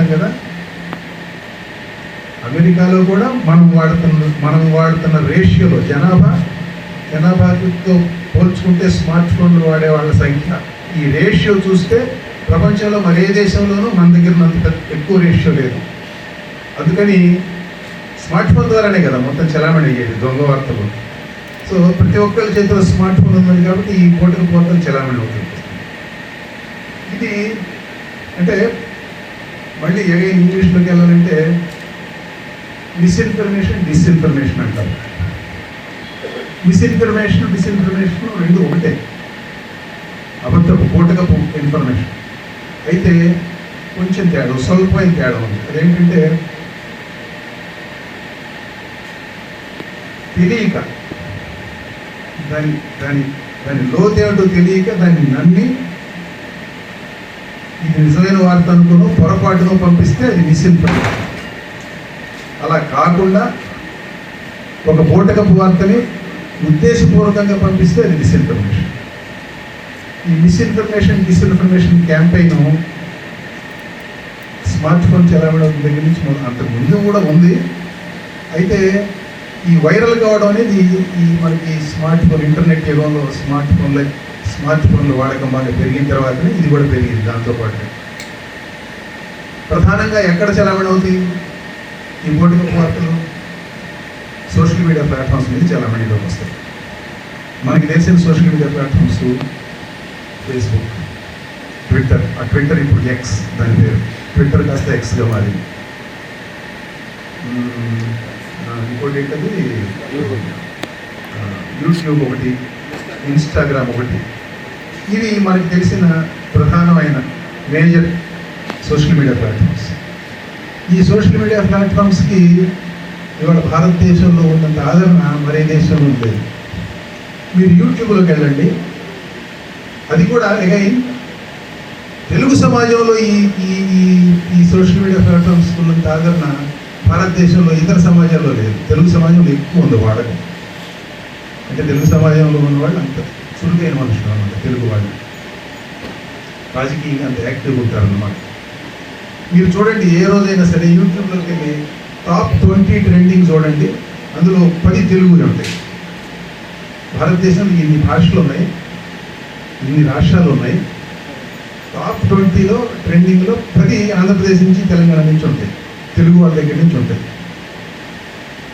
వాడుతుంటాం కదా? అమెరికాలో కూడా మనం వాడుతున్న మనం వాడుతున్న రేషియోలో జనాభా జనాభాతో పోల్చుకుంటే స్మార్ట్ ఫోన్లు వాడే వాళ్ళ సంఖ్య. ఈ రేషియో చూస్తే ప్రపంచంలో మరే దేశంలోనూ మన దగ్గర అంత ఎక్కువ రేషియో లేదు. అందుకని స్మార్ట్ ఫోన్ ద్వారానే కదా మొత్తం చలామణి అయ్యేది దొంగ వార్తలు. సో ప్రతి ఒక్కరి చేతిలో స్మార్ట్ ఫోన్ ఉన్నది కాబట్టి ఈ కోటకు మొత్తం చలామణి అవుతుంది. ఇది అంటే మళ్ళీ ఎగైన్ ఇంగ్లీష్లోకి వెళ్ళాలంటే మిస్ఇన్ఫర్మేషన్ డిస్ఇన్ఫర్మేషన్ అంటారు. మిస్ఇన్ఫర్మేషన్ డిస్ఇన్ఫర్మేషన్ రెండు ఒకటే. అబద్ధపు పూటకపు ఇన్ఫర్మేషన్ అయితే కొంచెం తేడా స్వల్పమైన తేడా ఉంది. అదేంటంటే తెలియక దాని దాని దాని లోతేటో తెలియక దాన్ని నమ్మి ఇది నిజమైన వార్త అనుకును పొరపాటును పంపిస్తే అది మిస్ఇన్ఫర్మేషన్ అలా కాకుండా ఒక పూటకపు వార్తని ఉద్దేశపూర్వకంగా పంపిస్తే అది మిస్ఇన్ఫర్మేషన్ ఈ misinformation disinformation campaign smartphone చలామణి దగ్గర నుంచి అంత ముందు కూడా ఉంది. అయితే ఈ వైరల్ కావడం అనేది ఈ మనకి స్మార్ట్ ఫోన్ ఇంటర్నెట్ యుగంలో స్మార్ట్ ఫోన్లో స్మార్ట్ ఫోన్ల వాడకం బాగా పెరిగిన తర్వాతనే ఇది కూడా పెరిగింది దాంతోపాటు ప్రధానంగా ఎక్కడ చలామణి అవుతుంది ఈ పోటీక వార్తలు సోషల్ మీడియా ప్లాట్ఫామ్స్ మీద చలామణిలోకి వస్తాయి మనకి తెలిసిన social media platforms Facebook Twitter. ఆ ట్విట్టర్ ఇప్పుడు ఎక్స్ దాని పేరు. ట్విట్టర్ కాస్త ఎక్స్గా మారింది. ఇంకోటి ఏంటది? యూట్యూబ్ ఒకటి ఇన్స్టాగ్రామ్ ఒకటి. ఇవి మనకి తెలిసిన ప్రధానమైన మేజర్ సోషల్ మీడియా ప్లాట్ఫామ్స్. ఈ సోషల్ మీడియా ప్లాట్ఫామ్స్కి ఇవాళ భారతదేశంలో ఉన్నంత ఆదరణ మరే దేశంలో లేదు. మీరు యూట్యూబ్లోకి వెళ్ళండి. అది కూడా అగైన్ తెలుగు సమాజంలో ఈ ఈ ఈ ఈ సోషల్ మీడియా ప్లాట్ఫామ్స్ ఉన్నంత ఆదరణ భారతదేశంలో ఇతర సమాజాల్లో లేదు. తెలుగు సమాజంలో ఎక్కువ ఉంది వాడకం అంటే తెలుగు సమాజంలో ఉన్న వాళ్ళు అంత. చురుకైన మనుషులు అన్నమాట తెలుగు వాళ్ళు రాజకీయంగా అంత యాక్టివ్గా ఉంటారన్నమాట. మీరు చూడండి ఏ రోజైనా సరే యూట్యూబ్లోకి వెళ్ళి టాప్ ట్వంటీ ట్రెండింగ్ చూడండి అందులో పది తెలుగునే ఉంటాయి. భారతదేశంలో ఇన్ని భాషలు ఉన్నాయి ఇన్ని రాష్ట్రాలు ఉన్నాయి. టాప్ ట్వంటీలో ట్రెండింగ్లో పది ఆంధ్రప్రదేశ్ నుంచి తెలంగాణ నుంచి ఉంటాయి. తెలుగు వాళ్ళ దగ్గర నుంచి ఉంటాయి.